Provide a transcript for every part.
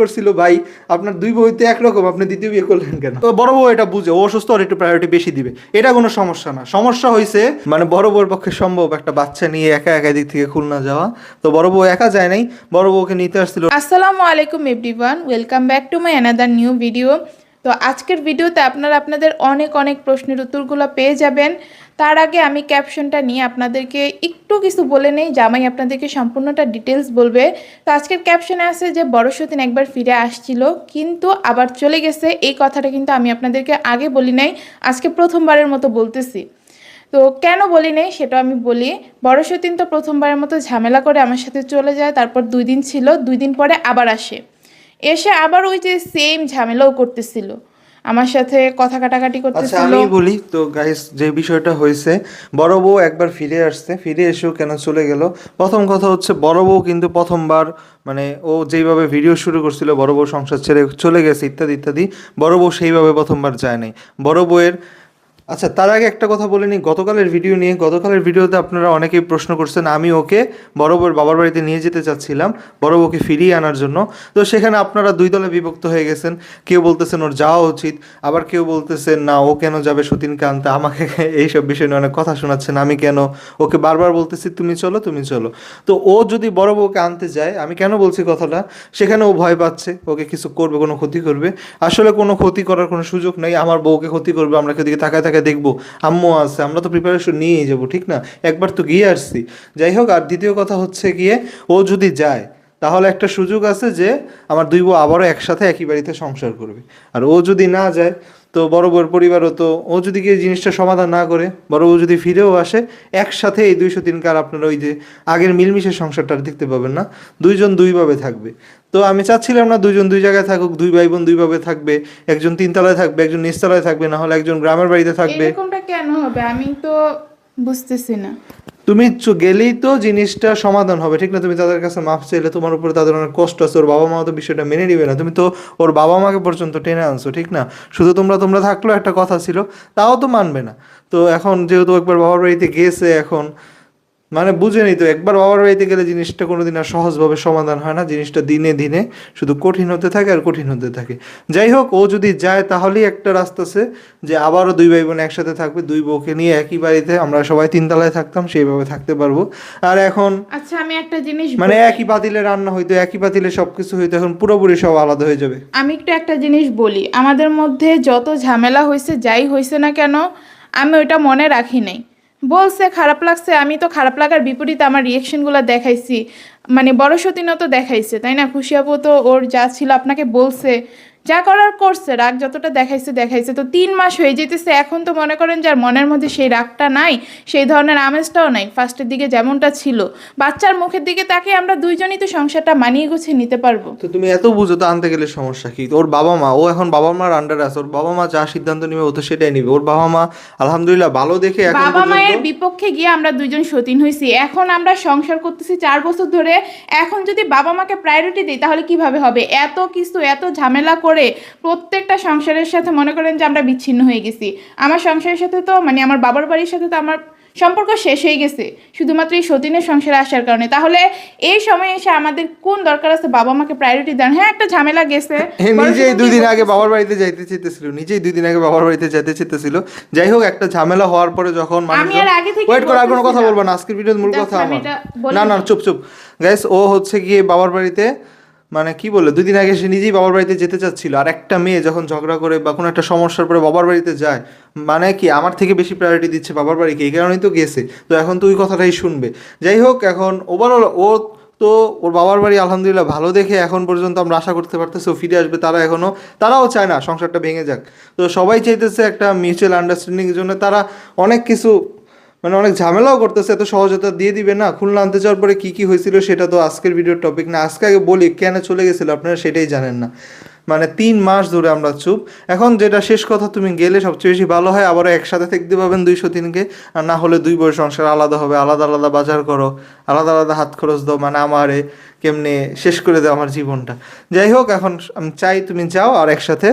করছিল ভাই আপনার দুই বইতে একরকম আপনি দ্বিতীয় বিয়ে করলেন কেন? তো বড় বউ এটা বুঝে ও অসুস্থ আর একটু প্রায়োরিটি বেশি দিবে। এটা কোনো সমস্যা না। সমস্যা হয়েছে মানে বড় বউর পক্ষে সম্ভব একটা বাচ্চা নিয়ে একা একা দিক থেকে খুলনা যাওয়া। তো বড় বউ একা যায় নাই বড় বউকে নিতে আসছিল। আসসালামু আলাইকুম everyone welcome back to my another new video তো আজকের ভিডিওতে আপনারা আপনাদের অনেক অনেক প্রশ্নের উত্তরগুলো পেয়ে যাবেন। তার আগে আমি ক্যাপশনটা নিয়ে আপনাদেরকে একটু কিছু বলে নেই, জামাই আপনাদেরকে সম্পূর্ণটা ডিটেলস বলবে। তো আজকের ক্যাপশনে আছে যে বড় সতীন একবার ফিরে আসছিল, কিন্তু আবার চলে গেছে। এই কথাটা কিন্তু আমি আপনাদেরকে আগে বলি নাই, আজকে প্রথমবারের মতো বলতেছি। তো কেন বলি নেই সেটা আমি বলি বড় সতীন তো প্রথমবারের মতো ঝামেলা করে আমার সাথে চলে যায়, তারপর দুই দিন ছিল, দুই দিন পরে আবার আসে। এসে আবার ওই যে সেম ঝামেলাও করতেছিল। আমার সাথে কথা কাটাকাটি আচ্ছা আমি বলি, তো গাইস যে বিষয়টা হয়েছে, বড় বউ একবার ফিরে আসছে, ফিরে এসেও কেন চলে গেল? প্রথম কথা হচ্ছে, বড় বউ কিন্তু প্রথমবার মানে ও যেইভাবে ভিডিও শুরু করছিল, বড় বউ সংসার ছেড়ে চলে গেছে, ইত্যাদি ইত্যাদি, বড় বউ সেইভাবে প্রথমবার যায় নাই। বড় বউয়ের আচ্ছা তার আগে একটা কথা বলে নিই। গতকালের ভিডিও নিয়ে, গতকালের ভিডিওতে আপনারা অনেকেই প্রশ্ন করছেন, আমি ওকে বড় বউয়ের বাবার বাড়িতে নিয়ে যেতে চাচ্ছিলাম, বড় বউকে ফিরিয়ে আনার জন্য। তো সেখানে আপনারা দুই দলে বিভক্ত হয়ে গেছেন। কেউ বলতেছেন ওর যাওয়া উচিত, আবার কেউ বলতেছেন, না, ও কেন যাবে সতীনকে আনতে? আমাকে এইসব বিষয় নিয়ে অনেক কথা শোনাচ্ছেন, আমি কেন? ওকে বারবার বলতেছি, তুমি চলো তুমি চলো। তো ও যদি বড় বউকে আনতে যায়, আমি কেন বলছি কথাটা? সেখানে ও ভয় পাচ্ছে, ওকে কিছু করবে, কোনো ক্ষতি করবে। আসলে কোনো ক্ষতি করার কোনো সুযোগ নেই, আমার বউকে ক্ষতি করবে, আমরা দিকে তাকায় তাকায় দেখব। আম্মু আছে, আমরা তো প্রিপারেশন নিয়েই যাব, ঠিক না? একবার তো গিয়ে আসছি। যাই হোক, আর দ্বিতীয় কথা হচ্ছে গিয়ে, ও যদি যায়, তাহলে একটা সুযোগ আছে যে, আমার দুই বউ আবারও একসাথে একই বাড়িতে সংসার করবে। আর ও যদি না যায়, তো বড় বউর পরিবারও তো, ও যদি গিয়ে জিনিসটা সমাধান না করে, বড় বউ যদি ফিরেও আসে, একসাথে এই দুইশো তিন কার আপনারা ওই যে আগের মিলমিশের সংসারটা দেখতে পাবেন না। দুইজন দুইভাবে থাকবে। তো আমি চাচ্ছিলাম না দুইজন দুই জায়গায় থাকুক দুই ভাই বোন দুইভাবে থাকবে একজন তিনতলায় থাকবে একজন নিচতলায় থাকবে না হলে একজন গ্রামের বাড়িতে থাকবে। এরকমটা কেন হবে? আমি তো বুঝতেছি না। তুমি গেলেই তো জিনিসটা সমাধান হবে ঠিক না? তুমি তাদের কাছে মাপ চাইলে তোমার উপরে তাদের অনেক কষ্ট আছে ওর বাবা মা তো বিষয়টা মেনে নিবে না। তুমি তো ওর বাবা মাকে পর্যন্ত টেনে আনছো ঠিক না? শুধু তোমরা তোমরা থাকলেও একটা কথা ছিল তাও তো মানবে না। তো এখন যেহেতু একবার বাবার বাড়িতে গেছে এখন মানে বুঝেনি তো একবার বাবার বাড়িতে গেলে জিনিসটা কোনোদিন আর সহজভাবে সমাধান হয় না জিনিসটা দিনে দিনে শুধু কঠিন হতে থাকে আর কঠিন হতে থাকে। যাই হোক ও যদি যায় তাহলেই একটা রাস্তা আছে যে আবারও দুই ভাই বোন একসাথে থাকবে দুই বউকে নিয়ে একই বাড়িতে আমরা সবাই তিনতলায় থাকতাম সেইভাবে থাকতে পারব। আর এখন আচ্ছা আমি একটা জিনিস মানে একই পাতিলে রান্না হইতো একই পাতিলে সবকিছু হইতো এখন পুরোপুরি সব আলাদা হয়ে যাবে। আমি একটু একটা জিনিস বলি আমাদের মধ্যে যত ঝামেলা হয়েছে যাই হয়েছে না কেন আমি ওইটা মনে রাখি নাই। বলছে, খারাপ লাগছে, আমি তো খারাপ লাগার বিপরীতে আমার রিয়েকশনগুলো দেখাইছি। মানে বড় সতীনও তো দেখাইছে, তাই না? খুশি আপু তো ওর যা ছিল আপনাকে বলছে যা করার করছে রাগ যতটা দেখাইছে দেখাইছে। তো তিন মাস হয়ে যেতেছে এখন তো মনে করেন যার মনের মধ্যে সেই রাগটা নাই সেই ধরনের আমেজটাও নাই ফার্স্টের দিকে যেমনটা ছিল। বাচ্চার মুখের দিকে তাকে আমরা দুইজনই তো সংসারটা মানিয়ে গুছিয়ে নিতে পারব। তো তুমি এত বুঝো তো আনতে গেলে সমস্যা কি? ওর বাবা মা ও এখন বাবা মার আন্ডারে আছে ওর বাবা মা যা সিদ্ধান্ত নেবে ও তো সেটাই নিবে। ওর বাবা মা আলহামদুলিল্লাহ ভালো দেখে এখন বাবা মায়ের বিপক্ষে গিয়ে আমরা দুইজন সতীন হয়েছি এখন আমরা সংসার করতেছি চার বছর ধরে। এখন যদি বাবা মাকে প্রায়োরিটি দিই তাহলে কীভাবে হবে? এত কিছু এত ঝামেলা করে প্রত্যেকটা সংসারের সাথে মনে করেন যে আমরা বিচ্ছিন্ন হয়ে গেছি। আমার সংসারের সাথে তো মানে আমার বাবার বাড়ির সাথে তো আমার সম্পর্ক শেষ হয়ে গেছে। শুধুমাত্র এই সতীনের সংসারে আসার কারণে। তাহলে এই সময় এসে আমাদের কোন দরকার আছে? বাবা মাকে প্রায়োরিটি দেন। হ্যাঁ একটা ঝামেলা গেছে। হ্যাঁ, নিজেই দুই দিন আগে বাবার বাড়িতে যাইতে চেতেছিল নিজেই দুই দিন আগে বাবার বাড়িতে যেতে চেতেছিল। যাই হোক একটা ঝামেলা হওয়ার পরে যখন আমি আর আগে থেকে ওয়েট করে আর কোনো কথা বলব না। আজকের ভিডিওর মূল কথা আমি আমার। না না চুপ চুপ। গাইস ও হচ্ছে গিয়ে বাবার বাড়িতে মানে কি বলে দুই দিন আগে সে নিজেই বাবার বাড়িতে যেতে চাচ্ছিল, আর একটা মেয়ে যখন ঝগড়া করে বা কোনো একটা সমস্যার পরে বাবার বাড়িতে যায় মানে কি আমার থেকে বেশি প্রায়োরিটি দিচ্ছে বাবার বাড়িকে এই কারণেই তো গেছে। তো এখন তুই কথাটাই শুনবে। যাই হোক, এখন ওভারঅল ও তো ওর বাবার বাড়ি আলহামদুলিল্লাহ ভালো দেখে এখন পর্যন্ত আমরা আশা করতে পারতেছি ও ফিরে আসবে। তারা এখনও তারাও চায় না সংসারটা ভেঙে যাক। তো সবাই চাইতেছে একটা মিউচুয়াল আন্ডারস্ট্যান্ডিংয়ের জন্য। তারা অনেক কিছু মানে অনেক ঝামেলাও করতেছে, এত সহজতা দিয়ে দিবে না। খুলনা আনতে যাওয়ার পরে কী কী হয়েছিল সেটা তো আজকের ভিডিওর টপিক না। আজকে আগে বলি, কেন চলে গেছিল আপনারা সেটাই জানেন না। মানে তিন মাস ধরে আমরা চুপ। এখন যেটা শেষ কথা, তুমি গেলে সবচেয়ে বেশি ভালো হয় আবারও একসাথে থাকতে পাবেন দুইশো তিনকে। আর না হলে দুই বই সংসার আলাদা হবে, আলাদা আলাদা বাজার করো, আলাদা আলাদা হাত খরচ দাও মানে আমারে কেমনে শেষ করে দাও আমার জীবনটা। যাই হোক, এখন আমি চাই তুমি যাও আর একসাথে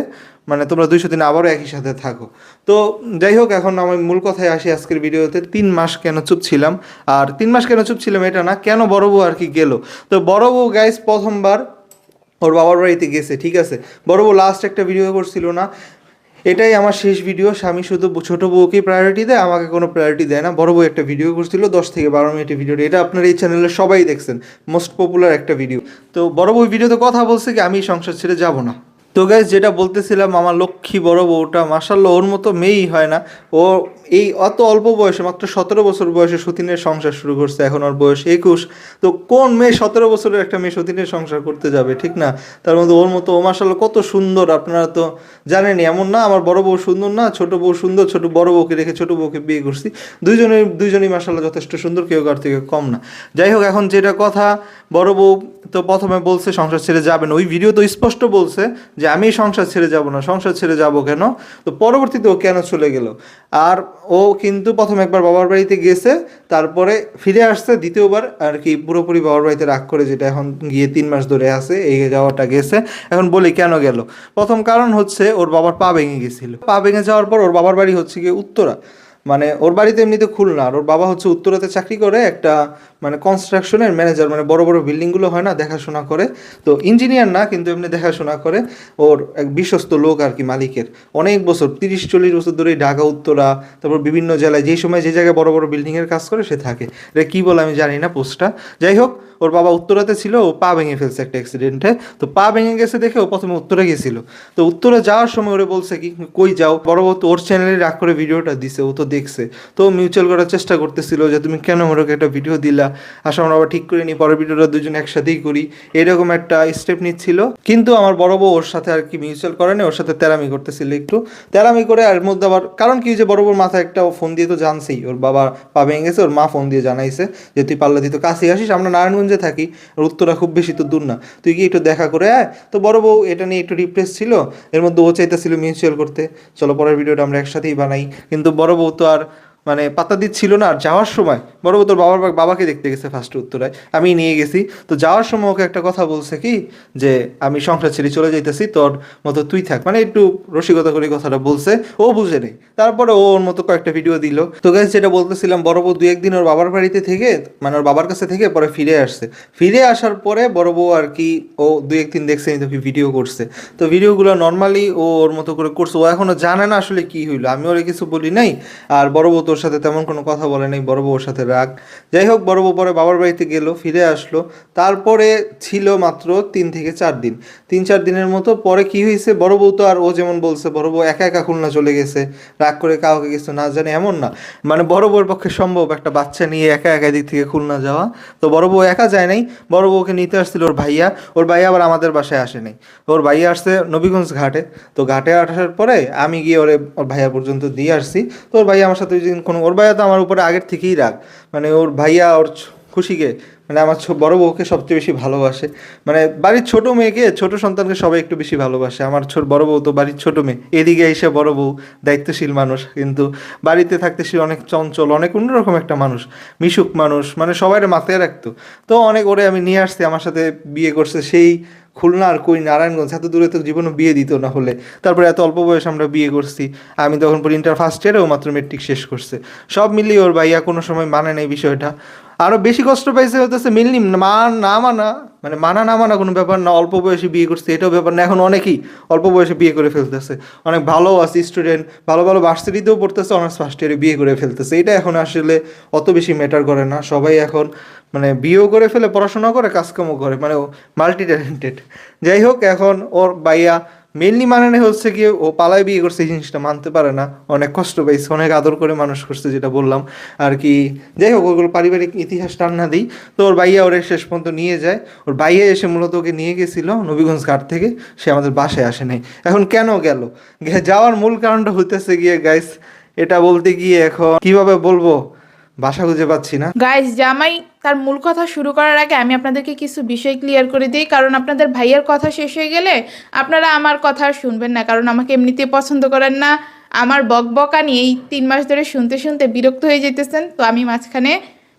মানে তোমরা দুইশো দিন আবারও একই সাথে থাকো। তো যাই হোক, এখন আমি মূল কথায় আসি আজকের ভিডিওতে। তিন মাস কেন চুপ ছিলাম? আর তিন মাস কেন চুপ ছিলাম এটা না, কেন বড় বউ আর কি গেল? তো বড় বউ গাইস প্রথমবার ওর বাবার বাড়িতে গেছে, ঠিক আছে? বড় বউ লাস্ট একটা ভিডিও করছিল না। এটাই আমার শেষ ভিডিও স্বামী শুধু ছোটো বউকেই প্রায়োরিটি দেয়, আমাকে কোনো প্রায়োরিটি দেয় না। বড় বউ একটা ভিডিও করছিল, দশ থেকে বারো মিনিটের ভিডিও এটা আপনার এই চ্যানেলে সবাই দেখছেন মোস্ট পপুলার একটা ভিডিও তো বড় বউ ভিডিওতে কথা বলছে কি, আমি সংসার ছেড়ে যাব না। তো গাইজ যেটা বলতেছিলাম, আমার লক্ষ্মী বড় বউটা মাসাল্লাহ ওর মতো মেয়েই হয় না। ও এই অত অল্প বয়সে, মাত্র সতেরো বছর বয়সে সতীনের সংসার শুরু করছে, এখন ওর বয়স একুশ। তো কোন মেয়ে সতেরো বছরের একটা মেয়ে সতীনের সংসার করতে যাবে, ঠিক না? তার মধ্যে ওর মতো, ও মাসাল্লাহ কত সুন্দর, আপনারা তো জানেনই, এমন না, আমার বড় বউ সুন্দর না, ছোট বউ সুন্দর, ছোট বড় বউকে রেখে ছোট বউকে বিয়ে করছি। দুইজনের দুইজনই মাসাল্লাহ যথেষ্ট সুন্দর, কেউ কার থেকে কম না। যাই হোক, এখন যেটা কথা, বড় বউ তো প্রথমে বলছে সংসার ছেড়ে যাবেন ওই ভিডিও তো স্পষ্ট বলছে যে, আমি সংসার ছেড়ে যাব না, সংসার ছেড়ে যাব কেন? তো পরবর্তীতে ও কেন চলে গেল? আর ও কিন্তু প্রথম একবার বাবার বাড়িতে গেছে, তারপরে ফিরে আসছে, দ্বিতীয়বার আর কি পুরোপুরি বাবার বাড়িতে রাগ করে যেটা এখন গিয়ে তিন মাস ধরে আছে, এই যাওয়াটা গেছে। এখন বলি কেন গেল? প্রথম কারণ হচ্ছে ওর বাবার পা ভেঙে গেছিল। পা ভেঙে যাওয়ার পর ওর বাবার বাড়ি হচ্ছে গিয়ে উত্তরা। মানে ওর বাড়িতে এমনিতে খুলনা, আর ওর বাবা হচ্ছে উত্তরাতে চাকরি করে একটা মানে কনস্ট্রাকশনের ম্যানেজার মানে বড় বড় বিল্ডিংগুলো হয় না, দেখাশোনা করে। তো ইঞ্জিনিয়ার না, কিন্তু এমনি দেখাশোনা করে। ওর এক বিশ্বস্ত লোক আর কি মালিকের। অনেক বছর, তিরিশ চল্লিশ বছর ধরে ঢাকা, উত্তরা, তারপর বিভিন্ন জেলায়, যেই সময় যে জায়গায় বড় বড় বিল্ডিংয়ের কাজ করে, সে থাকে। এটা কী বলে আমি জানি না পোস্টটা। যাই হোক, ওর বাবা উত্তরাতে ছিল, ও পা ভেঙে ফেলছে একটা অ্যাক্সিডেন্টে তো পা ভেঙে গেছে দেখে ও প্রথমে উত্তরে গেছিল। তো উত্তরে যাওয়ার সময় ওরে বলছে কি, কই যাও? বড় তো ওর চ্যানেলে রাগ করে ভিডিওটা দিছে, ও তো দেখছে। তো মিউচুয়াল করার চেষ্টা করতেছিল যে, তুমি কেন মোরকে একটা ভিডিও দিলা? আসলে আমরা আবার ঠিক করে নিই, পরের ভিডিওটা দুজন একসাথেই করি। এরকম একটা স্টেপ নিচ্ছিল। কিন্তু আমার বড় বউ ওর সাথে আর কি মিউচুয়াল করে না ওর সাথে তেরামি করতেছিল একটু। তেরামি করে আর মধ্যে আবার, কারণ কি যে বড় বউর মাথায় একটা ফোন দিয়ে তো জানছেই, ওর বাবা পা ভেঙে গেছে, ওর মা ফোন দিয়ে জানাইছে যে, তুই পাল্লা দিত কাছে আসিস, আমরা নারায়ণগঞ্জে থাকি উত্তরা খুব বেশি তো দূর না। তুই কি একটু দেখা করে আয়। তো বড় বউ এটা নিয়ে একটু রিপ্লেস ছিল, এর মধ্যে ও চাইতেছিল মিউচুয়াল করতে। চলো পরের ভিডিওটা আমরা একসাথেই বানাই। কিন্তু বড় বউ তো আর মানে পাতা দিচ্ছিল না, আর যাওয়ার সময়, বড় তোর বাবার বাবাকে দেখতে গেছে ফার্স্ট উত্তরায়, আমি নিয়ে গেছি। তো যাওয়ার সময় ওকে একটা কথা বলছে কি, যে আমি সংসার ছেড়ে চলে যাইতেছি, তোর মতো তুই থাক। মানে একটু রসিকতা করে কথাটা বলছে, ও বুঝে নেই। তারপরে ও ওর মতো কয়েকটা ভিডিও দিল। তো গাইজ যেটা বলতেছিলাম, বড় বউ দু একদিন ওর বাবার বাড়িতে থেকে মানে ওর বাবার কাছে থেকে পরে ফিরে আসছে। ফিরে আসার পরে বড় বউ আর কি, ও দু একদিন দেখছে তো কি ভিডিও করছে। তো ভিডিওগুলো নর্মালি ও ওর মতো করে করছে। ও এখনও জানে না আসলে কি হইল। আমি ওরে কিছু বলি নাই, আর বড় বউ তোর সাথে তেমন কোনো কথা বলে নাই, বড় বউর সাথে রাগ। যাই হোক, বড় বউ পরে বাবার বাড়িতে গেল, ফিরে আসলো। তারপরে ছিল মাত্র তিন থেকে চার দিন। তিন চার দিনের মতো পরে কি হয়েছে, বড় বউ তো আর ও যেমন বলছে, বড় বউ একা একা খুলনা চলে গেছে। রাগ করে কাউকে কিছু না জানে, এমন না। মানে বড় বউর পক্ষে সম্ভব একটা বাচ্চা নিয়ে একা একা দিক থেকে খুলনা যাওয়া। তো বড় বউ একা যায় নাই, বড় বউকে নিতে আসছিল ওর ভাইয়া। ওর ভাইয়া আবার আমাদের বাসায় আসে নাই। ওর ভাইয়া আসছে নবীগঞ্জ ঘাটে। তো ঘাটে আসার পরে আমি গিয়ে ওরে, ওর ভাইয়া পর্যন্ত দিয়ে আসছি। তো ওর ভাইয়া আমার সাথে ওই দিন কোনো ওর ভাইয়া তো আমার উপরে আগের থেকেই রাগ। মানে ওর ভাইয়া ওর খুশিকে মানে আমার বড় বউকে সবচেয়ে বেশি ভালোবাসে। মানে বাড়ির ছোট মেয়েকে ছোট সন্তানকে সবাই একটু বেশি ভালোবাসে। আমার ছোট বড় বউ তো বাড়ির ছোট মেয়ে। এদিকে এসে বড় বউ দায়িত্বশীল মানুষ। কিন্তু বাড়িতে থাকতে সে অনেক চঞ্চল, অনেক অন্যরকম একটা মানুষ। মিশুক মানুষ। মানে সবাই মাথায় রাখতো। তো অনেক ওরে আমি নিয়ে আসছি, আমার সাথে বিয়ে করছে সেই খুলনা আর কই নারায়ণগঞ্জ। এত দূরে তো জীবনে বিয়ে দিত না হলে। তারপরে এত অল্প বয়সে আমরা বিয়ে করছি। আমি তখন পর ইন্টার ফার্স্ট ইয়ারেও মাত্র মেট্রিক শেষ করছে। সব মিলিয়ে ওর ভাইয়া কোনো সময় মানে নেই বিষয়টা। আরও বেশি কষ্ট পাইছে হতেছে মেনলি মা, না মানা মানে মানা না মানা কোনো ব্যাপার না, অল্প বয়সে বিয়ে করছে, এটাও ব্যাপার না, এখন অনেকেই অল্প বয়সে বিয়ে করে ফেলতেছে। অনেক ভালো আছে স্টুডেন্ট ভালো ভালো ভার্সিটিতেও পড়তেছে অনার্স ফার্স্ট ইয়ারে বিয়ে করে ফেলতেছে, এটা এখন আসলে অত বেশি ম্যাটার করে না, সবাই এখন মানে বিয়েও করে ফেলে পড়াশোনা করে কাজকামও করে মানে মাল্টি ট্যালেন্টেড যাই হোক, এখন ওর বাইয়া মেনলি মানে হচ্ছে কি ও পালায় বিয়ে করছে এই জিনিসটা মানতে পারে না। অনেক কষ্ট পাইছে, অনেক আদর করে মানুষ করছে যেটা বললাম। আর কি, যাই হোক, ওগুলো পারিবারিক ইতিহাস টান্না দিই। তো ওর ভাইয়া ওরে শেষ পর্যন্ত নিয়ে যায়। ওর ভাইয়া এসে মূলত ওকে নিয়ে গেছিল নবীগঞ্জ ঘাট থেকে। সে আমাদের বাসায় আসে নাই। এখন কেন গেল? যাওয়ার মূল কারণটা হইতেছে গিয়ে গাইস এটা বলতে গিয়ে এখন কীভাবে বলব? বাসা খুঁজে পাচ্ছি না। গাইজ জামাই তার মূল কথা শুরু করার আগে আমি আপনাদেরকে কিছু বিষয় ক্লিয়ার করে দিই। কারণ আপনাদের ভাইয়ের কথা শেষ হয়ে গেলে আপনারা আমার কথা আর শুনবেন না। কারণ আমাকে এমনিতে পছন্দ করেন না। আমার বক বকানি এই তিন মাস ধরে শুনতে শুনতে বিরক্ত হয়ে যেতেছেন। তো আমি মাঝখানে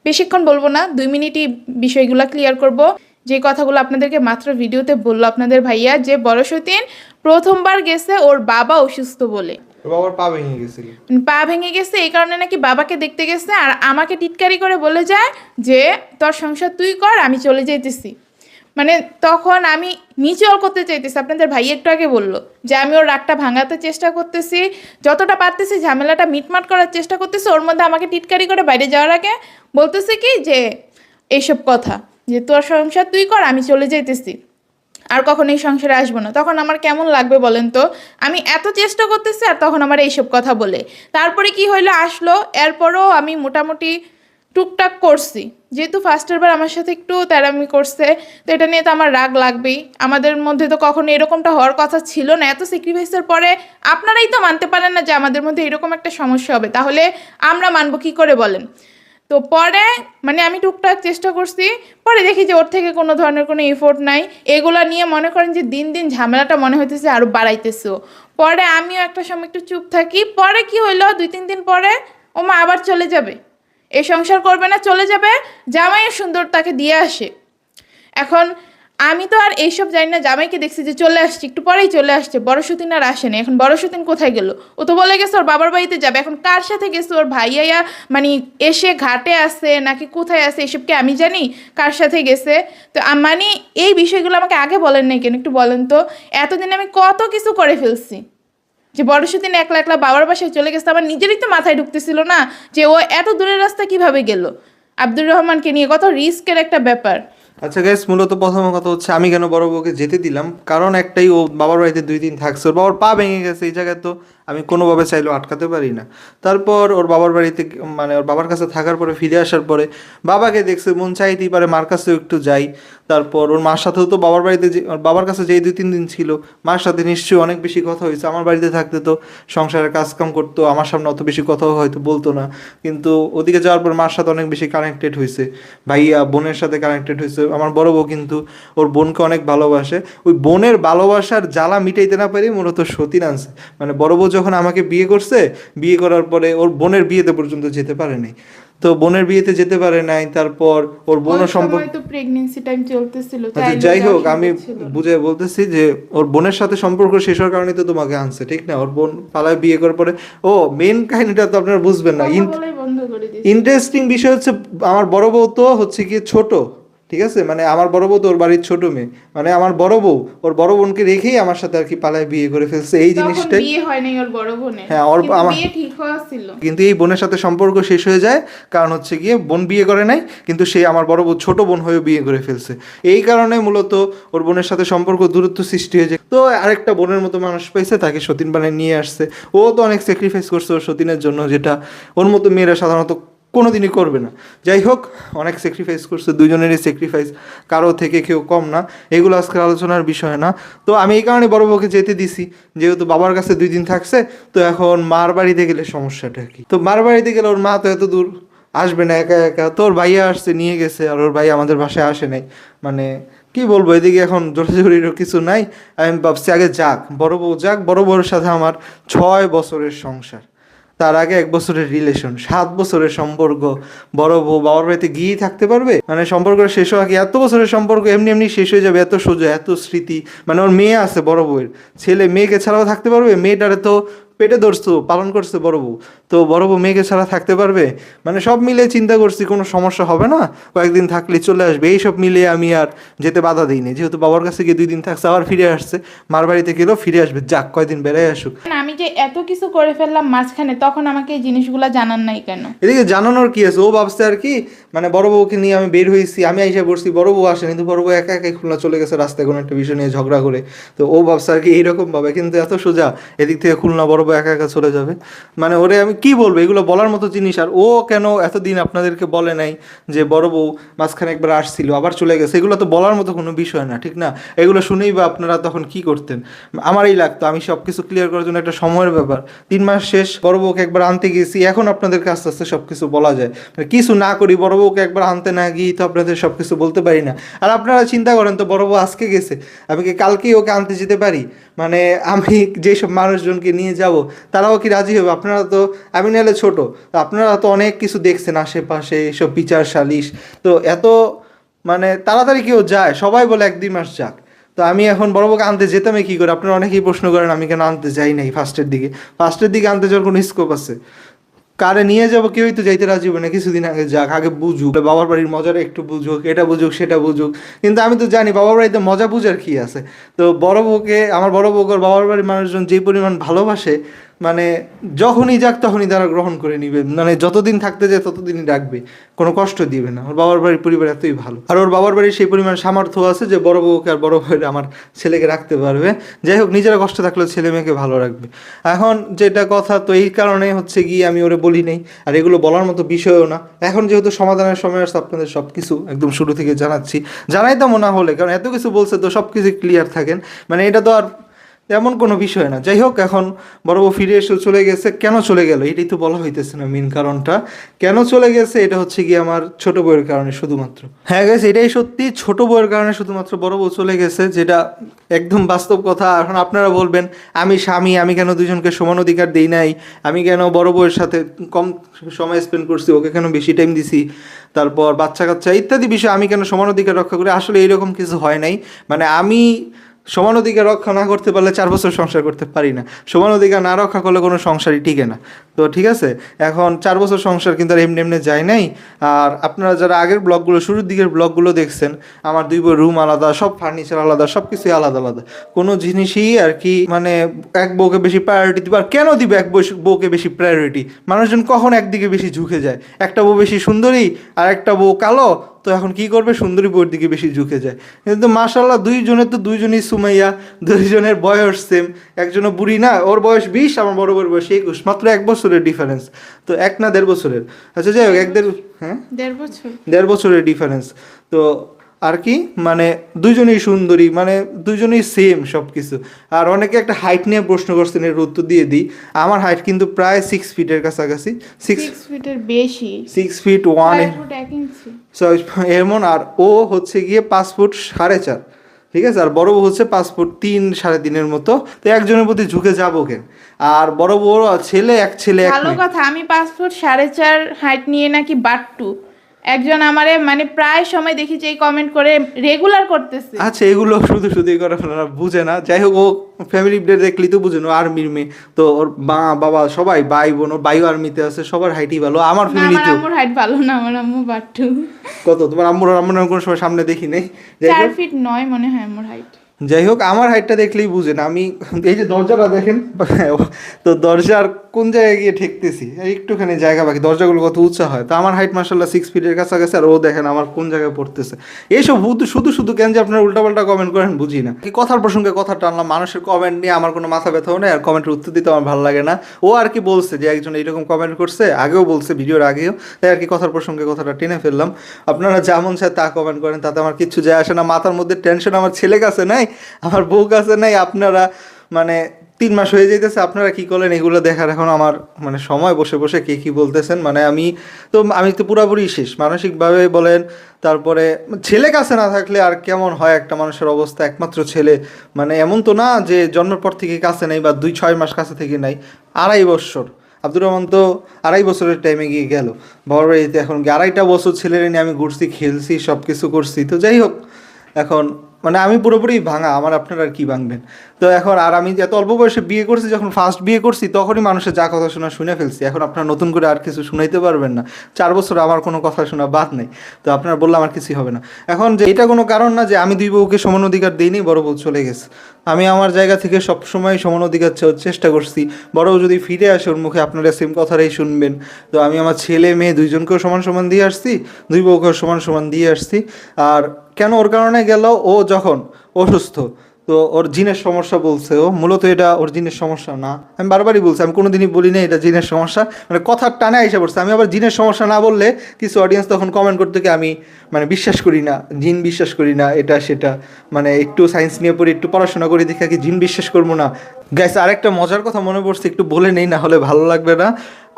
বেশিক্ষণ বলব না, দুই মিনিটই বিষয়গুলো ক্লিয়ার করব। যে কথাগুলো আপনাদেরকে মাত্র ভিডিওতে বলল আপনাদের ভাইয়া, যে বড় সতীন প্রথমবার গেছে ওর বাবা অসুস্থ বলে। পা ভেঙে গেছে, এই কারণে নাকি বাবাকে দেখতে গেছে আর আমাকে টিটকারি করে বলে যায় যে, তোর সংসার তুই কর, আমি চলে যাইতেছি। মানে তখন আমি মিউচুয়াল করতে চাইতেছি। আপনাদের ভাই একটু আগে বলল যে, আমি ওর রাগটা ভাঙাতে চেষ্টা করতেছি, যতটা পারতেছি ঝামেলাটা মিটমাট করার চেষ্টা করতেছি, ওর মধ্যে আমাকে টিটকারি করে বাইরে যাওয়ার আগে বলতেছে কি যে এইসব কথা, যে তোর সংসার তুই কর, আমি চলে যাইতেছি। আর কখন এই সংসারে আসব না। তখন আমার কেমন লাগবে বলেন তো? আমি এত চেষ্টা করতেছি আর তখন আমার এইসব কথা বলে। তারপরে কি হইল? আসলো। এরপরও আমি মোটামুটি টুকটাক করছি। যেহেতু ফার্স্টের বার আমার সাথে একটু তেরামি করছে, তো এটা নিয়ে তো আমার রাগ লাগবেই। আমাদের মধ্যে তো কখনো এরকমটা হওয়ার কথা ছিল না। এত স্যাক্রিফাইসের পরে আপনারাই তো মানতে পারেন না যে আমাদের মধ্যে এরকম একটা সমস্যা হবে। তাহলে আমরা মানবো কি করে বলেন? তো পরে মানে আমি টুকটাক চেষ্টা করছি, পরে দেখি যে ওর থেকে কোনো ধরনের কোনো এফোর্ট নাই। এগুলা নিয়ে মনে করেন যে দিন দিন ঝামেলাটা মনে হইতেছে আরও বাড়াইতেছো। পরে আমিও একটা সময় একটু চুপ থাকি, পরে কি হইল, দুই তিন দিন পরে, ও মা আবার চলে যাবে। এ সংসার করবে না, চলে যাবে জামাইয়ের সুন্দর তাকে দিয়ে আসে। এখন আমি তো আর এইসব জানি না, জামাইকে দেখছি যে চলে আসছে, একটু পরেই চলে আসছে বড় সতীন আর আসেনি এখন বড় সতীন কোথায় গেল? ও তো বলে গেছে ওর বাবার বাড়িতে যাবে। এখন কার সাথে গেছে? ওর ভাইয়া মানে এসে ঘাটে আছে নাকি কোথায় আছে এসব কি আমি জানি কার সাথে গেছে? তো মানে এই বিষয়গুলো আমাকে আগে বলেন নাই কেন? একটু বলেন তো। এতদিন আমি কত কিছু করে ফেলছি। যে বড় সেদিন একলা একলা বাবার বাসায় চলে গেছে, আমার নিজেরই তো মাথায় ঢুকতেছিল না যে ও এত দূরের রাস্তা কীভাবে গেল? আব্দুর রহমানকে নিয়ে কত রিস্কের একটা ব্যাপার। আচ্ছা গ্যাস মূলত প্রথম কথা হচ্ছে আমি কেন বড় বউকে যেতে দিলাম? কারণ একটাই ও বাবার বাড়িতে দুই দিন থাকছে, ওর বাবার পা ভেঙে গেছে এই জায়গায় তো। আমি কোনোভাবে চাইলেও আটকাতে পারি না। তারপর ওর বাবার বাড়িতে মানে ওর বাবার কাছে থাকার পরে, ফিরে আসার পরে বাবাকে দেখছে, মন চাইতেই পারে মার কাছেও একটু যাই। তারপর ওর মার সাথেও তো বাবার বাড়িতে যে বাবার কাছে যেই দুই তিন দিন ছিল, মার সাথে নিশ্চয়ই অনেক বেশি কথা হয়েছে। আমার বাড়িতে থাকতে তো সংসারের কাজকাম করতো, আমার সামনে অত বেশি কথাও হয়তো বলতো না। কিন্তু ওদিকে যাওয়ার পর মার সাথে অনেক বেশি কানেক্টেড হয়েছে। ভাইয়া, বোনের সাথে কানেক্টেড হয়েছে। আমার বড় বউ কিন্তু ওর বোনকে অনেক ভালোবাসে। ওই বোনের ভালোবাসার জ্বালা মিটাইতে না পারি মূলত সতীন আনছে। মানে বড় বউ যখন আমাকে বিয়ে করছে বিয়ে করার পরে ওর বোনের বিয়েতে পর্যন্ত যেতে পারেনি। তো বোনের বিয়েতে যেতে পারে নাই তারপর ওর ওই সম্পর্ক তো প্রেগন্যান্সি টাইম চলতেছিল আচ্ছা যাই হোক আমি। বুঝে বলতেছি যে ওর বোনের সাথে সম্পর্ক শেষ হওয়ার কারণে তো তোমাকে আনছে ঠিক না? ওর বোন পালায় বিয়ে করার পরে ও মেন কাহিনীটা তো আপনারা বুঝবেন না। ইন্টারেস্টিং বিষয় হচ্ছে আমার বড় বউ তো হচ্ছে কি ছোট। ঠিক আছে? মানে আমার বড় বউ তো ওর বাড়ির ছোট মেয়ে। মানে আমার বড় বউ ওর বড় বোনকে রেখেই আমার সাথে আর কি পালায় বিয়ে করে ফেলছে এই জিনিসটাই। বিয়ে হয় নাই ওর বড় বোনের। হ্যাঁ, ওর- আমার- বিয়ে ঠিক হওয়া ছিল। কিন্তু এই বোনের সাথে সম্পর্ক শেষ হয়ে যায়। কারণ হচ্ছে গিয়ে বোন বিয়ে করে নাই কিন্তু সে আমার বড় বউ ছোট বোন হয়েও বিয়ে করে ফেলছে। এই কারণে মূলত ওর বোনের সাথে সম্পর্ক দূরত্ব সৃষ্টি হয়ে যায় তো আরেকটা বোনের মতো মানুষ পাইছে তাকে সতীন বানায় নিয়ে আসছে। ও তো অনেক স্যাক্রিফাইস করছে ওর সতীনের জন্য যেটা ওর মতো মেয়েরা সাধারণত কোনোদিনই করবে না। যাই হোক, অনেক স্যাক্রিফাইস করছে, দুজনেরই স্যাক্রিফাইস কারও থেকে কেউ কম না। এগুলো আজকের আলোচনার বিষয় না। তো আমি এই কারণে বড় বউকে যেতে দিছি, যেহেতু বাবার কাছে দুই দিন থাকছে, তো এখন মার বাড়িতে গেলে সমস্যাটা কি? তো মার বাড়িতে গেলে ওর মা তো এত দূর আসবে না, একা একা। তো ওর ভাইয়া আসছে, নিয়ে গেছে, আর ওর ভাই আমাদের বাসায় আসে নাই। মানে কি বলব, এদিকে এখন জোরাজুরিরও কিছু নাই। আমি ভাবছি আগে যাক, বড় বউ যাক, বড় বউর সাথে আমার ছয় বছরের সংসার। তার আগে এক বছরের রিলেশন সাত বছরের সম্পর্ক, বড় বউ, বাবার বাড়িতে গিয়েই থাকতে পারবে? মানে সম্পর্ক শেষ হওয়া কি? এত বছরের সম্পর্ক এমনি এমনি শেষ হয়ে যাবে, এত সোজা, এত স্মৃতি। মানে ওর মেয়ে আছে বড় বউয়ের। ছেলে মেয়েকে ছাড়াও থাকতে পারবে? মেয়েটারে তো পেটে ধরছো পালন করছে বড় বউ। তো বড় বউ মেয়েকে ছাড়া থাকতে পারবে? মানে সব মিলে চিন্তা করছি কোনো সমস্যা হবে না? কয়েকদিন থাকলে চলে আসবে। এই সব মিলে আমি আর যেতে বাধা দিইনি যেহেতু বাবার কাছে গিয়ে দুই দিন থাকছে আবার ফিরে আসছে। মার বাড়িতে গেলেও ফিরে আসবে। যাক কয়দিন বেড়াই আসুক। আমি যে এত কিছু করে ফেললাম মাঝখানে তখন আমাকে এই জিনিসগুলো জানান নাই কেন? এদিকে জানানোর কি আছে? ও ভাবছে আর কি মানে বড় বউকে নিয়ে আমি বের হয়েছি আমি আইসা পড়ছি বড় বউ আসে কিন্তু বড় বউ একা একাই খুলনা চলে গেছে রাস্তায় কোনো একটা বিষয় নিয়ে ঝগড়া করে। তো ও ভাবছে আর কি এইরকম ভাবে কিন্তু এত সোজা এদিক থেকে খুলনা বড় বউ একা একা চলে যাবে। মানে ওরে আমি কি বলব, এগুলো বলার মতো জিনিস। আর ও কেন এতদিন আপনাদেরকে বলে নাই যে, বড় বউ মাঝখানে একবার আসছিল, আবার চলে গেছে? এগুলো তো বলার মতো কোনো বিষয় না, ঠিক না? এগুলো শুনেই বা আপনারা তখন কি করতেন? আমারই লাগতো, আমি সব কিছু ক্লিয়ার করার জন্য একটা সময়ের ব্যাপার। তিন মাস শেষ, বড় বউকে একবার আনতে গেছি এখন আপনাদেরকে আস্তে আস্তে সব কিছু বলা যায়। মানে কিছু না করি, বড় বউকে একবার আনতে না গিয়ে তো আপনাদের সব কিছু বলতে পারি না। আর আপনারা চিন্তা করেন তো, বড় বউ আজকে গেছে, আমি কি কালকেই ওকে আনতে যেতে পারি? মানে আমি যেসব মানুষজনকে নিয়ে যাব তারাও কি রাজি হবে? আপনারা তো, আমি নাহলে ছোটো। আপনারা তো অনেক কিছু দেখছেন আশেপাশে, এসব বিচার সালিশ। তো এত মানে তাড়াতাড়ি কেউ যায়, সবাই বলে এক দুই মাস যাক। তো আমি এখন বড় বড় আনতে যেতামই কী করে? আপনারা অনেকেই প্রশ্ন করেন, আমি কেন আনতে যাই নাই ফার্স্টের দিকে। ফার্স্টের দিকে আনতে যাওয়ার কোনো স্কোপ আছে? কারে নিয়ে যাব, কেউই তো যাইতে রাজি হবে না। কিছুদিন আগে যাক, আগে বুঝুক। বাবার বাড়ির মজার একটু বুঝুক, এটা বুঝুক, সেটা বুঝুক। কিন্তু আমি তো জানি, বাবার বাড়িতে মজা বুঝার কি আছে? তো বড় বউকে, আমার বড় বউকে বাবার বাড়ির মানুষজন যে পরিমাণ ভালোবাসে মানে যখনই যাক তখনই তারা গ্রহণ করে নিবে। মানে যতদিন থাকতে যায় ততদিনই ডাকবে কোনো কষ্ট দিবে না। ওর বাবার বাড়ির পরিবার এতই ভালো। আর ওর বাবার বাড়ির সেই পরিমাণ সামর্থ্য আছে যে বড় বউকে আর বড় বউয়ের আমার ছেলেকে রাখতে পারবে। যাই হোক নিজেরা কষ্ট থাকলেও ছেলে মেয়েকে ভালো রাখবে। এখন যেটা কথা, তো এই কারণে হচ্ছে গিয়ে আমি ওরে বলি নেই। আর এগুলো বলার মতো বিষয়ও না। এখন যেহেতু সমাধানের সময় আসছে, আপনাদের সব কিছু একদম শুরু থেকে জানাচ্ছি। জানাই তো মনে হলে, কারণ এত কিছু বলছে তো সব কিছু ক্লিয়ার থাকেন। মানে এটা তো আর এমন কোনো বিষয় না। যাই হোক, এখন বড় বউ ফিরে এসে চলে গেছে। কেন চলে গেল? এটাই তো বলা হইতেছে না মেন কারণটা। কেন চলে গেছে? এটা হচ্ছে কি আমার ছোট বউয়ের কারণে শুধুমাত্র। হ্যাঁ গেছে এটাই সত্যি। ছোট বউয়ের কারণে শুধুমাত্র বড় বউ চলে গেছে, যেটা একদম বাস্তব কথা। এখন আপনারা বলবেন, আমি স্বামী, আমি কেন দুজনকে সমান অধিকার দিই নাই? আমি কেন বড় বউয়ের সাথে কম সময় স্পেন্ড করছি? ওকে কেন বেশি টাইম দিছি? তারপর বাচ্চা কাচ্চা ইত্যাদি বিষয় আমি কেন সমান অধিকার রক্ষা করি? আসলে এইরকম কিছু হয় নাই। মানে আমি সমান অধিকার রক্ষা না করতে পারলে চার বছর সংসার করতে পারি না। সমান অধিকার না রক্ষা করলে কোনো সংসারই টিকে না। তো ঠিক আছে? এখন চার বছর সংসার কিন্তু আর এমনি এমনি যায় নাই। আর আপনারা যারা আগের ব্লগগুলো, শুরুর দিকের ব্লগগুলো দেখছেন, আমার দুই বই রুম আলাদা, সব ফার্নিচার আলাদা, সব কিছুই আলাদা আলাদা। কোনো জিনিসই আর কি মানে এক বউকে বেশি প্রায়োরিটি দিবে। আর কেন দিবে এক বউ- বউকে বেশি প্রায়োরিটি মানুষজন কখন একদিকে বেশি ঝুঁকে যায়? একটা বউ বেশি সুন্দরী আর একটা বউ কালো তো এখন কি করবে? সুন্দরী বউয়ের দিকে বেশি ঝুঁকে যায়। কিন্তু মাশাল্লাহ দুইজনের তো দুইজনই সুমাইয়া দুইজনের বয়স সেম একজনের বুড়ি না ওর বয়স বিশ আমার বড় বড় বয়স একুশ। মাত্র এক বছরের ডিফারেন্স তো এক না দেড় বছরের? আচ্ছা যাই হোক এক দেড় হ্যাঁ? দেড় বছর। দেড় বছরের ডিফারেন্স তো আর কি? মানে দুজনেই সুন্দরী মানে দুজনেই সেম সব কিছু আর অনেকে একটা হাইট নিয়ে প্রশ্ন করছেন এর উত্তর দিয়ে দিই। আমার হাইট কিন্তু প্রায় সিক্স ফিটের কাছাকাছি। সিক্স ফিটের বেশি। সিক্স ফিট ওয়ান এমন আর ও হচ্ছে গিয়ে পাঁচ ফুট সাড়ে চার। ঠিক আছে? আর বড় বউ হচ্ছে পাঁচ ফুট তিন সাড়ে তিনের মতো। তো একজনের প্রতি ঝুঁকে যাব কেন? আর বড় বড় ছেলে এক ছেলে ভালো কথা আমি পাঁচ ফুট সাড়ে চার হাইট নিয়ে নাকি বাট্টু। একজন আমারে মানে প্রায় সময় দেখি যে এই কমেন্ট করে রেগুলার করতেছে। আচ্ছা এগুলো শুধু শুধু করে বুঝে না। যাই হোক ও ফ্যামিলি ডে দেখলি তো বুঝে আর্মির মেয়ে। তো ওর মা বাবা সবাই ভাই বোন ওর বায়ু আর্মিতে আছে সবার হাইটই ভালো। আমার না আমার হাইট ভালো না আমার আম্মু বাট্টু। কত? তোমার আম্মুর আম্মুর আমি কোনো সময় সামনে দেখি নেই। চার ফিট নয় মনে হয় আমার হাইট যাই হোক আমার হাইটটা দেখলেই বুঝেন আমি এই যে দরজাটা দেখেন তো দরজার কোন জায়গায় গিয়ে ঠেকতেছি? একটুখানি জায়গা বাকি, দরজাগুলো কত উঁচা হয়। তো আমার হাইট মার্শাল্লাহ সিক্স ফিটের কাছাকাছি, আর ও দেখেন আমার কোন জায়গায় পড়তেছে। এইসব শুধু শুধু কেন যে আপনারা উল্টাপাল্টা কমেন্ট করেন, বুঝি না। কি কথার প্রসঙ্গে কথা টানলাম, মানুষের কমেন্ট নিয়ে আমার কোনো মাথা ব্যথাও নেই, আর কমেন্টের উত্তর দিতে আমার ভালো লাগে না। ও আর কি বলছে যে, একজন এইরকম কমেন্ট করছে, আগেও বলছে ভিডিওর আগেও, তাই আর কি কথার প্রসঙ্গে কথাটা টেনে ফেললাম। আপনারা যেমন চায় তা কমেন্ট করেন, তাতে আমার কিচ্ছু যায় আসে না। মাথার মধ্যে টেনশন আমার ছেলে কাছে নাই, আমার বউ কাছে নাই, আপনারা মানে তিন মাস হয়ে যেতেছে আপনারা কি করলেন? এগুলো দেখার এখন আমার মানে সময় বসে বসে কে কি বলতেছেন? মানে আমি তো আমি তো পুরাপুরি শেষ। মানসিকভাবে বলেন, তারপরে ছেলে কাছে না থাকলে আর কেমন হয় একটা মানুষের অবস্থা? একমাত্র ছেলে। মানে এমন তো না যে জন্মের পর থেকে কাছে নেই বা দুই, ছয় মাস কাছে থেকে নাই, আড়াই বছর। আব্দুর রহমান তো আড়াই বছরের টাইমে গিয়ে গেল। বড় এখন আড়াইটা বছর ছেলের নিয়ে আমি ঘুরছি, খেলছি সব কিছু করছি। তো যাই হোক, এখন মানে আমি পুরোপুরি ভাঙা, আমার আপনারা আর কি ভাঙবেন? তো এখন আর আমি এত অল্প বয়সে বিয়ে করছি, যখন ফার্স্ট বিয়ে করছি, তখনই মানুষের যা কথা শোনা শুনে ফেলছি। এখন আপনারা নতুন করে আর কিছু শুনাইতে পারবেন না। চার বছর আমার কোনো কথা শোনা বাদ নেই। তো আপনারা বললে আমার কিছুই হবে না। এখন যে এটা কোনো কারণ না যে আমি দুই বউকে সমান অধিকার দিইনি, বড় বউ চলে গেছে। আমি আমার জায়গা থেকে সবসময় সমান অধিকার চেষ্টা করছি। বড় যদি ফিরে আসে ওর মুখে আপনারা সেম কথাটাই শুনবেন। তো আমি আমার ছেলে, মেয়ে দুইজনকেও সমান সমান দিয়ে আসছি, দুই বউকেও সমান সমান দিয়ে আসছি। আর কেন ওর কারণে গেল? ও যখন অসুস্থ, তো ওর জিনের সমস্যা বলছে ও। মূলত এটা ওর জিনের সমস্যা না। আমি বারবারই বলছি, আমি কোনোদিনই বলি না এটা জিনের সমস্যা। মানে কথার টানে এসে পড়ছে। আমি আবার জিনের সমস্যা না বললে কিছু অডিয়েন্স তখন কমেন্ট করতে কি, আমি মানে বিশ্বাস করি না, জিন বিশ্বাস করি না, এটা সেটা। মানে একটু সায়েন্স নিয়ে পড়ি, একটু পড়াশোনা করি, দেখে কি জিন বিশ্বাস করব না। গ্যাস আরেকটা মজার কথা মনে পড়ছে, একটু বলে নেই, না হলে ভালো লাগবে না।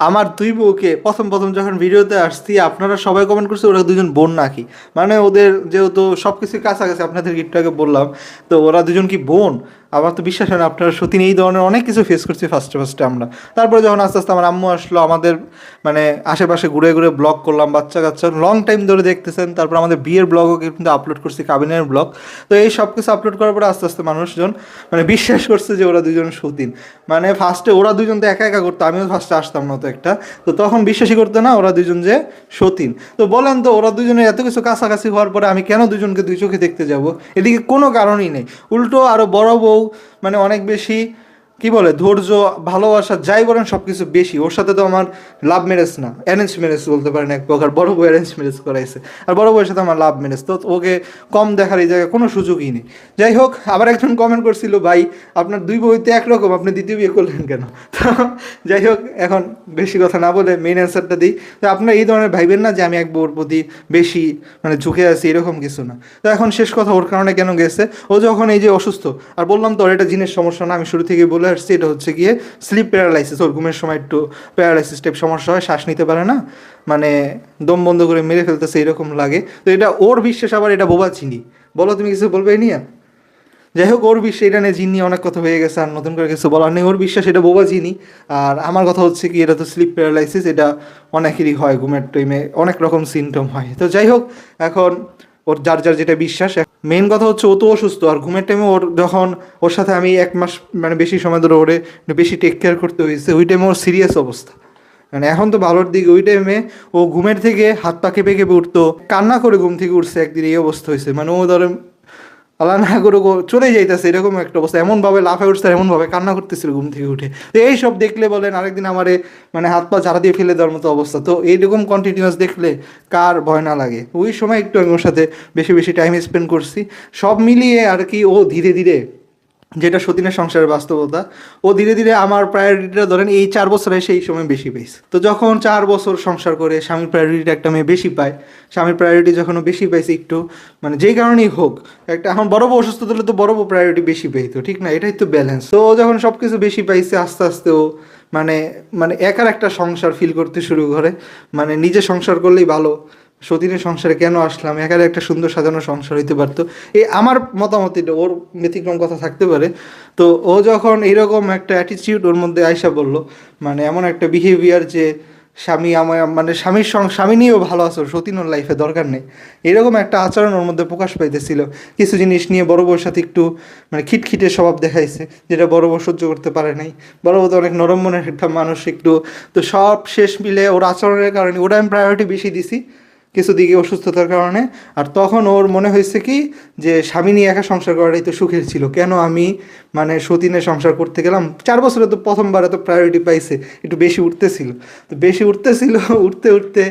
আমার দুই বউকে প্রথম প্রথম যখন ভিডিওতে আসছি, আপনারা সবাই কমেন্ট করছে ওরা দুজন বোন নাকি? মানে ওদের যেহেতু সব কিছুর কাছাকাছি আপনাদের আগে বললাম, তো ওরা দুজন কি বোন? আমার তো বিশ্বাস হয় না, আপনারা সত্যি এই ধরনের অনেক কিছু ফেস করছি ফার্স্টে ফার্স্টে আমরা। তারপরে যখন আস্তে আস্তে আমার আম্মু আসলো, আমাদের মানে আশেপাশে ঘুরে ঘুরে ব্লগ করলাম, বাচ্চা কাচ্চা লং টাইম ধরে দেখতেছেন। তারপর আমাদের বিয়ের ব্লগও কিন্তু আপলোড করছি, কাবিনের ব্লগ তো এই সব কিছু আপলোড করার পরে আস্তে আস্তে মানুষজন মানে বিশ্বাস করছে যে ওরা দুজন সতীন। মানে ফার্স্টে ওরা দুজন তো একা একা করতো, আমিও ফার্স্টে আসতাম না তো একটা। তো তখন বিশ্বাসই করতো না ওরা দুজন যে সতীন। তো বলেন তো, ওরা দুজনে এত কিছু কাছাকাছি হওয়ার পরে আমি কেন দুজনকে দুই চোখে দেখতে যাব? এদিকে কোনো কারণই নেই। উল্টো আরও বড় বউ মানে অনেক বেশি কি বলে, ধৈর্য, ভালোবাসা, যাই বলেন সব কিছু বেশি। ওর সাথে তো আমার লাভ ম্যারেজ না অ্যারেঞ্জ ম্যারেজ বলতে পারেন এক প্রকার, বড় বউ অ্যারেঞ্জ ম্যারেজ করাইছে। আর বড় বউয়ের সাথে আমার লাভ ম্যারেজ তো ওকে কম দেখার এই জায়গায় কোনো সুযোগই নেই। যাই হোক, আবার একজন কমেন্ট করছিল, ভাই, আপনার দুই বইতে একরকম, আপনি দ্বিতীয় বিয়ে করলেন কেন? যাই হোক, এখন বেশি কথা না বলে মেইন অ্যান্সারটা দিই। তো আপনার এই ধরনের ভাইবেন না যে আমি এক বউর প্রতি বেশি মানে ঝুঁকে আছি, এরকম কিছু না। তো এখন শেষ কথা ওর কারণে কেন গেছে? ও যখন এই যে অসুস্থ, আর বললাম তো ওর এটা জিনের সমস্যা না, আমি শুরু থেকে বলে আসছি এটা হচ্ছে গিয়ে স্লিপ প্যারালাইসিস ওর ঘুমের সময় একটু প্যারালাইসিস টাইপ সমস্যা হয়, শ্বাস নিতে পারে না মানে দম বন্ধ করে মেরে ফেলতেছে, এরকম লাগে। তো এটা ওর বিশ্বাস, আবার এটা বোবা চিনি। বলো তুমি কিছু বলবে নিয়ে যাই হোক, ওর বিশ্বাস, এটা নিয়ে জিন অনেক কথা হয়ে গেছে, আর নতুন করে কিছু বলার নেই। ওর বিশ্বাস, এটা বোবা চিনি। আর আমার কথা হচ্ছে কি, এটা তো স্লিপ প্যারালাইসিস এটা অনেকেরই হয় ঘুমের টাইমে অনেক রকম সিমটম হয়। তো যাই হোক, এখন ওর যার যার যেটা বিশ্বাস। মেন কথা হচ্ছে ও তো অসুস্থ, আর ঘুমের টাইমে ওর যখন ওর সাথে আমি এক মাস মানে বেশি সময় ধরে ওরে বেশি টেক কেয়ার করতে হয়েছে, ওই টাইমে ওর সিরিয়াস অবস্থা। মানে এখন তো ভালোর দিকে, ওই টাইমে ও ঘুমের থেকে হাত পা কেঁপে উঠতো, কান্না করে ঘুম থেকে উঠছে, একদিন এই অবস্থা হয়েছে। মানে ও ধরে আল্লাহ না করে চলে যাইতেছে, এরকম একটা অবস্থা। এমনভাবে লাফে উঠছে এমনভাবে কান্না করতেছিল ঘুম থেকে উঠে। তো এইসব দেখলে বলেন, আরেকদিন আমারে মানে হাত পা ঝাড়া দিয়ে ফেলে দেওয়ার মতো অবস্থা। তো এইরকম কন্টিনিউয়াস দেখলে কার ভয় না লাগে? ওই সময় একটু আমি ওর সাথে বেশি বেশি টাইম স্পেন্ড করছি। সব মিলিয়ে আর কি ও ধীরে ধীরে যেটা সতীনের সংসারের বাস্তবতা, ও ধীরে ধীরে আমার প্রায়োরিটিটা ধরেন এই চার বছরে সেই সময় বেশি পেয়েছে তো যখন চার বছর সংসার করে স্বামীর প্রায়োরিটিটা একটা মেয়ে বেশি পায় স্বামীর প্রায়োরিটি যখন বেশি পাইছে একটু মানে যেই কারণেই হোক, একটা এখন বড় অসুস্থ হলে তো বড় বউ প্রায়োরিটি বেশি পেইতো, ঠিক না? এটাই তো ব্যালেন্স তো ও যখন সব কিছু বেশি পাইছে, আস্তে আস্তে ও মানে মানে একার একটা সংসার ফিল করতে শুরু করে মানে নিজে সংসার করলেই ভালো। সতীনের সংসারে কেন আসলাম? একারে একটা সুন্দর সাজানো সংসার হইতে পারতো। এই আমার মতামত এটা ওর ব্যতিক্রম কথা থাকতে পারে। তো ও যখন এরকম একটা অ্যাটিটিউড ওর মধ্যে আয়সা বলল মানে এমন একটা বিহেভিয়ার যে স্বামী আমার মানে স্বামীর সঙ্গে স্বামী নিয়েও ভালো আছো সতীন ওর লাইফে দরকার নেই। এরকম একটা আচরণ ওর মধ্যে প্রকাশ পাইতেছিল। কিছু জিনিস নিয়ে বড় বউর সাথে একটু মানে খিটখিটে স্বভাব দেখাইছে, যেটা বড় বউ সহ্য করতে পারে নাই। বড় বউ তো অনেক নরম মনের একটা মানুষ একটু। তো সব শেষ মিলে ওর আচরণের কারণে, ওটা আমি প্রায়োরিটি বেশি দিছি। কিছু দিকে অসুস্থতার কারণে। আর তখন ওর মনে হয়েছে কি যে, স্বামী নিয়ে একা সংসার করাটাই তো সুখের ছিল। কেন আমি মানে সতীনে সংসার করতে গেলাম? চার বছরে তো প্রথমবার এত প্রায়োরিটি পাইছে, একটু বেশি উঠতেছিল। তো বেশি উঠতেছিল, উঠতে উঠতে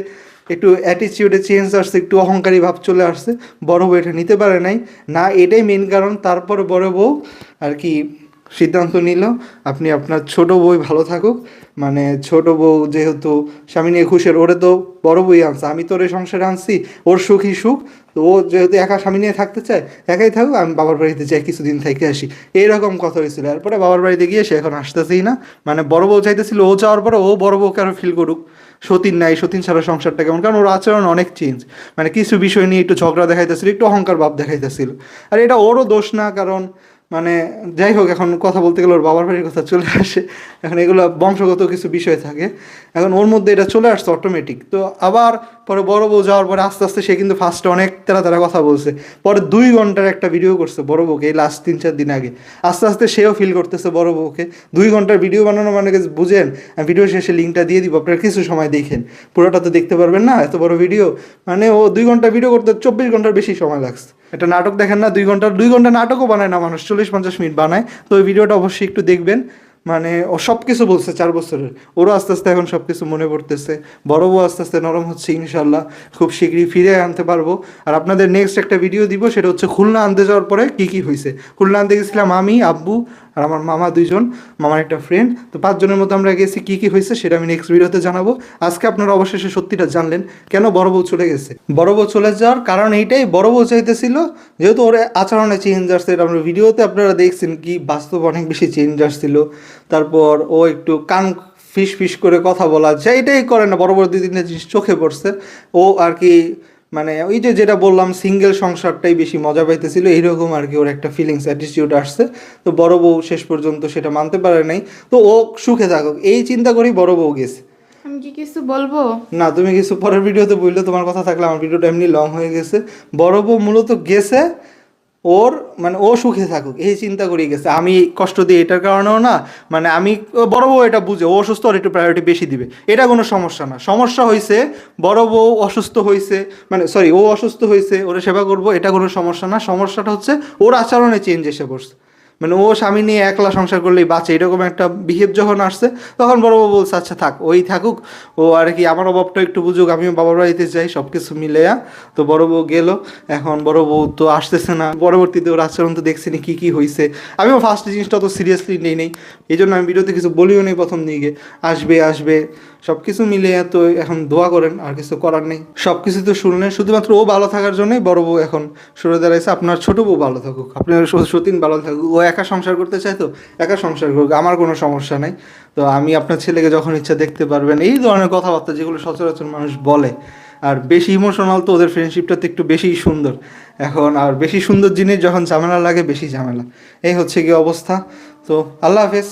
একটু অ্যাটিচিউডে চেঞ্জ আসছে, একটু অহংকারী ভাব চলে আসছে। বড় বউ এটা নিতে পারে নাই। না, এটাই মেন কারণ। তারপর বড় বউ আর কি সিদ্ধান্ত নিল, আপনি আপনার ছোট বই ভালো থাকুক। মানে ছোট বউ যেহেতু স্বামী নিয়ে খুশের ওরে তো বড় বই আনছে, আমি তো ওর সংসারে আনছি, ওর সুখই সুখ। তো ও যেহেতু একা স্বামী নিয়ে থাকতে চায়, একাই থাকুক, আমি বাবার বাড়িতে যাই, কিছুদিন থেকে আসি। এইরকম কথা হয়েছিল। এরপরে বাবার বাড়িতে গিয়ে সে এখন আসতেছেই না। মানে বড় বউ চাইতেছিল ও যাওয়ার পরে ও বড় বউকে আরও ফিল করুক। সতীন নাই, সতীন ছাড়া সংসারটা কেমন? কারণ ওর আচরণ অনেক চেঞ্জ মানে কিছু বিষয় নিয়ে একটু ঝগড়া দেখাইতেছিল, একটু অহংকার ভাব দেখাইতেছিল। আর এটা ওরও দোষ না, কারণ মানে যাই হোক, এখন কথা বলতে গেলে ওর বাবার বাড়ির কথা চলে আসে। এখন এগুলো বংশগত কিছু বিষয় থাকে। এখন ওর মধ্যে এটা চলে আসছে অটোমেটিক তো আবার পরে বড় বউ যাওয়ার পরে আস্তে আস্তে সে কিন্তু ফার্স্টে অনেক তেরা তেরা কথা বলছে। পরে দুই ঘণ্টার একটা ভিডিও করছে বড় বউকে এই লাস্ট তিন চার দিন আগে। আস্তে আস্তে সেও ফিল করতেছে বড় বউকে। দুই ঘণ্টার ভিডিও বানানো মানে বুঝেন? ভিডিও শেষে লিঙ্কটা দিয়ে দিব, আপনারা কিছু সময় দেখেন। পুরোটা তো দেখতে পারবেন না, এত বড় ভিডিও মানে ও দুই ঘণ্টা ভিডিও করতে চব্বিশ ঘণ্টার বেশি সময় লাগছে। একটা নাটক দেখেন না, দুই ঘণ্টার দুই ঘণ্টা নাটকও বানায় না মানুষ, চল্লিশ পঞ্চাশ মিনিট বানায়। তো ওই ভিডিওটা অবশ্যই একটু দেখবেন। মানে ও সব কিছু বলছে চার বছরের। ওরও আস্তে আস্তে এখন সব কিছু মনে পড়তেছে। বড় বউ আস্তে আস্তে নরম হচ্ছে ইনশাল্লাহ খুব শীঘ্রই ফিরে আনতে পারব। আর আপনাদের নেক্সট একটা ভিডিও দিব, সেটা হচ্ছে খুলনা আনতে যাওয়ার পরে কী কী হয়েছে খুলনা আনতে গেছিলাম আমি, আব্বু আর আমার মামা দুইজন, মামার একটা ফ্রেন্ড তো পাঁচজনের মতো আমরা গেছি, কী কী হয়েছে সেটা আমি নেক্সট ভিডিওতে জানাব। আজকে আপনারা অবশেষে সত্যিটা জানলেন, কেন বড় বউ চলে গেছে? বড় বউ চলে যাওয়ার কারণ এইটাই, বড় বউ চাইতেছিল, যেহেতু ওর আচরণে চেঞ্জ আসছে, এটা আমরা ভিডিওতে আপনারা দেখছেন কি বাস্তব অনেক বেশি চেঞ্জ আসছিল। তারপর ও একটু কান ফিস ফিস করে কথা বলা যায় এটাই করে না, বড় বড় দুই তিনটা জিনিস চোখে পড়ছে। ও আর কি মানে ওই যে যেটা বললাম সিঙ্গেল সংসারটাই বেশি মজা পাইতেছিল এইরকম আর কি ওর একটা ফিলিংস অ্যাটিটিউড আসছে। তো বড় বউ শেষ পর্যন্ত সেটা মানতে পারে নাই। তো ও সুখে থাকুক এই চিন্তা করেই বড় বউ গেছে। আমি কি কিছু বলব? না তুমি কিছু পরের ভিডিওতে বললে তোমার কথা থাকলে আমার ভিডিওটা এমনি লং হয়ে গেছে। বড় বউ মূলত গেছে ওর মানে ও সুখে থাকুক, এই চিন্তা করিয়ে গেছে। আমি কষ্ট দিই এটার কারণেও না মানে আমি বড় বউ এটা বুঝে, ও অসুস্থ, ওর একটু প্রায়োরিটি বেশি দিবে। এটা কোনো সমস্যা না। সমস্যা হয়েছে বড় বউ অসুস্থ হয়েছে মানে সরি ও অসুস্থ হয়েছে ওরা সেবা করব, এটা কোনো সমস্যা না। সমস্যাটা হচ্ছে ওর আচরণে চেঞ্জ এসে পড়ছে। মানে ও স্বামী নিয়ে একলা সংসার করলেই বাঁচে, এরকম একটা বিহেভ যখন আসছে, তখন বড় বউ বলছে আচ্ছা থাক, ওই থাকুক, ও আর কি, আমার অভাবটা একটু বুঝুক, আমিও বাবার বাড়িতে যাই সব কিছু মিলেয়া তো বড় বউ গেল, এখন বড় বউ তো আসতেছে না, পরবর্তীতে ওর আচরণ তো দেখছি না, কী কী হয়েছে আমিও ফার্স্ট জিনিসটা তো সিরিয়াসলি নেই নেই, এই জন্য আমি ভিডিওতে কিছু বলিও নেই প্রথম দিকে। আসবে আসবে সব কিছু মিলে তো এখন দোয়া করেন, আর কিছু করার নেই। সব কিছু তো শুনলেন, শুধুমাত্র ও ভালো থাকার জন্যই বড় বউ এখন সরে দাঁড়াইছে। আপনার ছোট বউ ভালো থাকুক, আপনার সতীন ভালো থাকুক। ও একা সংসার করতে চায় তো, একা সংসার করুক, আমার কোনো সমস্যা নাই। তো আমি আপনার ছেলেকে যখন ইচ্ছা দেখতে পারবেন, এই ধরনের কথাবার্তা যেগুলো সচরাচর মানুষ বলে, আর বেশি ইমোশনাল তো ওদের ফ্রেন্ডশিপটা তো একটু বেশিই সুন্দর। এখন আর বেশি সুন্দর জিনিস যখন ঝামেলা লাগে, বেশি ঝামেলা। এই হচ্ছে কি অবস্থা। তো আল্লাহ হাফেজ।